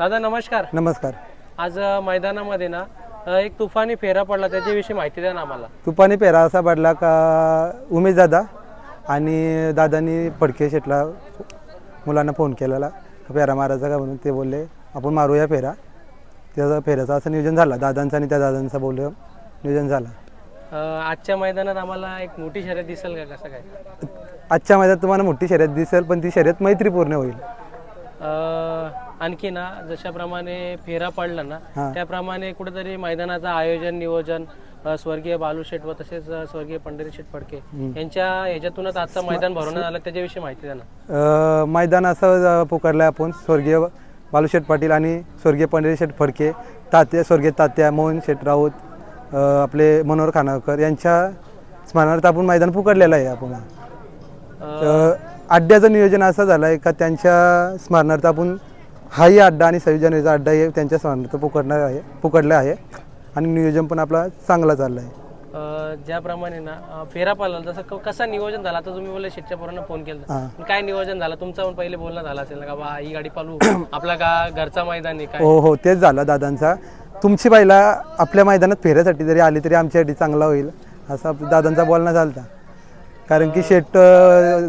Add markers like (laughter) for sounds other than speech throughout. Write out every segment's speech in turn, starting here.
दादा नमस्कार. नमस्कार. आज अ, मैदानामध्ये ना अ, एक तुफानी फेरा पडला त्याच्याविषयी माहिती द्या ना आम्हाला. तुपानी पेरा असा पडला का उमेश दादा आणि दादानी फडके शेटला मुलांना फोन केलेला का फेरा मारायचा का म्हणून ते बोलले आपण मारूया फेरा. त्याचा फेऱ्याचं असं नियोजन झालं. दादांचं आणि त्या दादांचं बोललं नियोजन झालं. अ, आजच्या मैदानात आम्हाला एक मोठी शर्यत दिसेल का कसं काय? आजच्या मैदानात तुम्हाला मोठी शर्यत दिसेल पण ती शर्यत मैत्रीपूर्ण होईल. आणखी ना जशाप्रमाणे फेरा पडला ना. त्याप्रमाणे कुठेतरी मैदानाचं आयोजन नियोजन स्वर्गीय बालू शेठ व तसेच स्वर्गीय पंढरी शेठ फडके यांच्या ह्याच्यातूनच आजचं मैदान भरवण्यात आलं त्याच्याविषयी माहिती द्या ना. मैदान असं पुकारलं आपण स्वर्गीय बालूशेठ पाटील आणि स्वर्गीय पंढरी शेठ फडके तात्या स्वर्गीय तात्या मोहन शेठ राऊत आपले मनोहर खानावकर यांच्या स्मरणार्थ आपण मैदान पुकारलेलं आहे आपण. अड्ड्याचं नियोजन असं झालं आहे का त्यांच्या स्मरणार्थ आपण हाही अड्डा आणि सव्वीस जानेवारीचा अड्डा हे त्यांच्या स्मरणार्थ पुकारणार आहे पुकडलं आहे. आणि नियोजन पण आपला चांगला चाललं आहे ज्याप्रमाणे ना फेरा पाला जसं क- कसा नियोजन झाला? आता तुम्ही बोलले शेटच्या पोरांना फोन केला हां. काय नियोजन झालं? तुमचं पण पहिले बोलणं झालं असेल ना का बा ही गाडी पालू. (coughs) आपला का घरचा मैदान आहे काय? हो हो तेच झालं दादांचा. तुमची बाईला आपल्या मैदानात फेऱ्यासाठी जरी आली तरी आमच्यासाठी चांगला होईल असं आप- दादांचा बोलणं झालता. कारण की शेट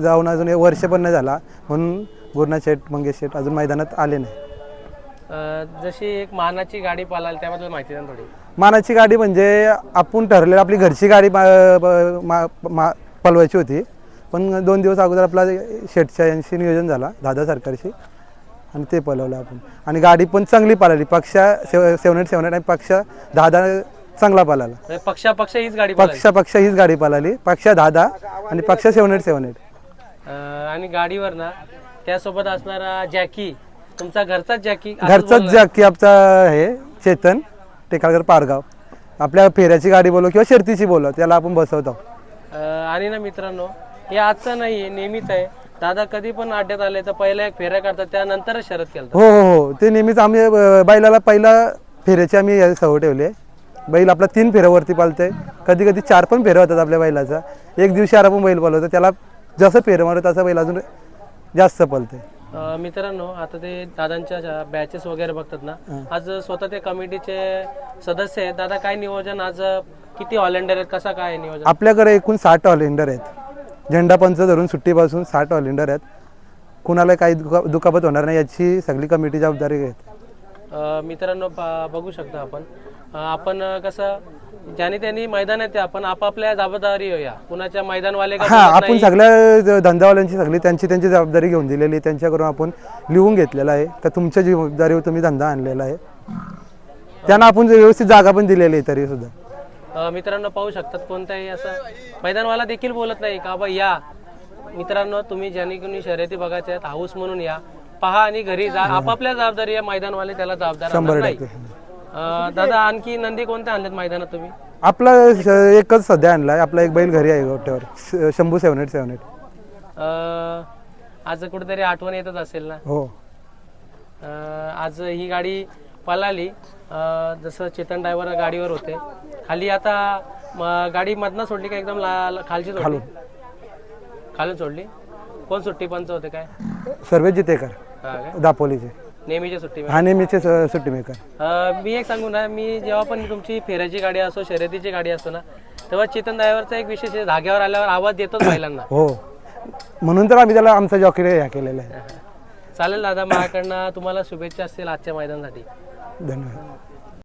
जाऊन अजून वर्ष पण नाही झाला. म्हणून गुरुनाथ शेठ मंगेश शेठ अजून मैदानात आले नाही. जशी एक मानाची गाडी पालाल त्याबद्दल माहिती द्या थोडी. मानाची गाडी म्हणजे आपण ठरलेलं आपली घरची गाडी ब- मा- मा- पलवायची होती. पण दोन दिवस अगोदर आपला शेटच्या यांशी नियोजन झाला दादा सरकारशी आणि ते पलवलं आपण. आणि गाडी पण चांगली पाळली. पक्षा save seven eight seven eight आणि पक्षा दादा चांगला पाळला म्हणजे पक्षा पक्ष हीच गाडी पक्षा पक्षा हीच गाडी पाळली पक्षा दादा आणि पक्षा सेवन एट सेवन एट. अ, आणि गाडीवर ना त्यासोबत असणारा जॅकी तुमचा घरचाच जॅकी असंच घरचाच. जॅकी आमचा हे चेतन टेकाळकर पारगाव. आपल्या फेऱ्याची गाडी बोलव किंवा शर्तीची बोलव त्याला आपण बसवतो. अ, आणि ना मित्रांनो हे आजचं नाही आहे नेहमीच आहे. दादा कधी पण अड्ड्यात आले तर पहिला एक फेऱ्या करतात त्यानंतरच शरद केलं हो हो हो. ते नेहमीच आम्ही अ, बैलाला पहिला फेऱ्याची आम्ही सवय ठेवली आहे. बैल आपला तीन फेऱ्यावरती पालतंय. कधी कधी चार पण फेऱ्या होतात आपल्या बैलाचा. एक दिवशी आरा पण बैल पळवतो त्याला जसं फेरं मारत तसं बैल अजून जास्त पळतंय. अ, मित्रांनो आता ते दादांच्या बॅचेस वगैरे बघतात ना आज स्वतः ते कमिटीचे सदस्य आहेत. दादा काय नियोजन आज? किती ऑलेंडर आहेत? कसा काय आहे नियोजन? आपल्याकडे एकूण साठ ऑलेंडर आहेत. झेंडा पंच धरून सुट्टीपासून साठ ऑलेंडर आहेत. कुणाला काही दुखा दुखापत होणार नाही याची सगळी कमिटी जबाबदारी घेत अ, मित्रांनो पा- बघू शकतो आपण. आपण कसं ज्याने त्यांनी मैदान आहे आपण आपापल्या जबाबदारी होऊया कुणाच्या मैदानवाले का हा बोलत आपण नाही. सगळ्या धंदावाल्यांची सगळी त्यांची त्यांची जबाबदारी घेऊन दिलेली आहे. त्यांच्याकडून आपण लिहून घेतलेलं आहे. तर तुमच्या जबाबदारीवर तुम्ही धंदा आणलेला आहे. त्यांना आपण व्यवस्थित जागा पण दिलेली आहे तरी सुद्धा. अ, मित्रांनो पाहू शकतात कोणताही असं मैदानवाला देखील बोलत नाही का बा या. मित्रांनो तुम्ही ज्याने कोणी शर्यती बघायच्या आहेत हाऊस म्हणून या. पहा आणि घरी जा. आपापल्या जबाबदारी आहे मैदानवाले त्याला जबाबदार शंभर राहणार नाही. टक्के. अ, दादा आणखी नंदी कोणत्या आणल्यात मैदानात तुम्ही? आपला श- एकच सध्या आणलाय. आपला एक बैल घरी आहे गोट्यावर. श- Shambhu seven eight seven eight. अ, आज कुठेतरी आठवण येतच असेल ना? हो. अ, आज ही गाडी पळाली. अ, जसं चेतन ड्रायव्हर गाडीवर होते. खाली आता म, गाडी मधनं सोडली का एकदम ला ला- खालची सोडली? खालून. सोडली. कोण सुट्टी पंच होते काय? सर्वे जितेकर. हा काय? दापोलीचे. नेहमीच्या सुट्टी हा नेहमीचे स- सुट्टी मेकर. अ, मी एक सांगू ना मी जेव्हा पण तुमची फेऱ्याची गाडी असो शर्यतीची गाडी असतो ना तेव्हा चेतन ड्रायव्हरचा एक विशेष आहे, धाग्यावर आल्यावर आवाज देतोच बैलांना. हो. म्हणून तर आम्ही त्याला आमचा जॉकीने ह्या केलेला आहे. चालेल दादा माझ्याकडनं तुम्हाला शुभेच्छा असतील आजच्या मैदानासाठी. धन्यवाद.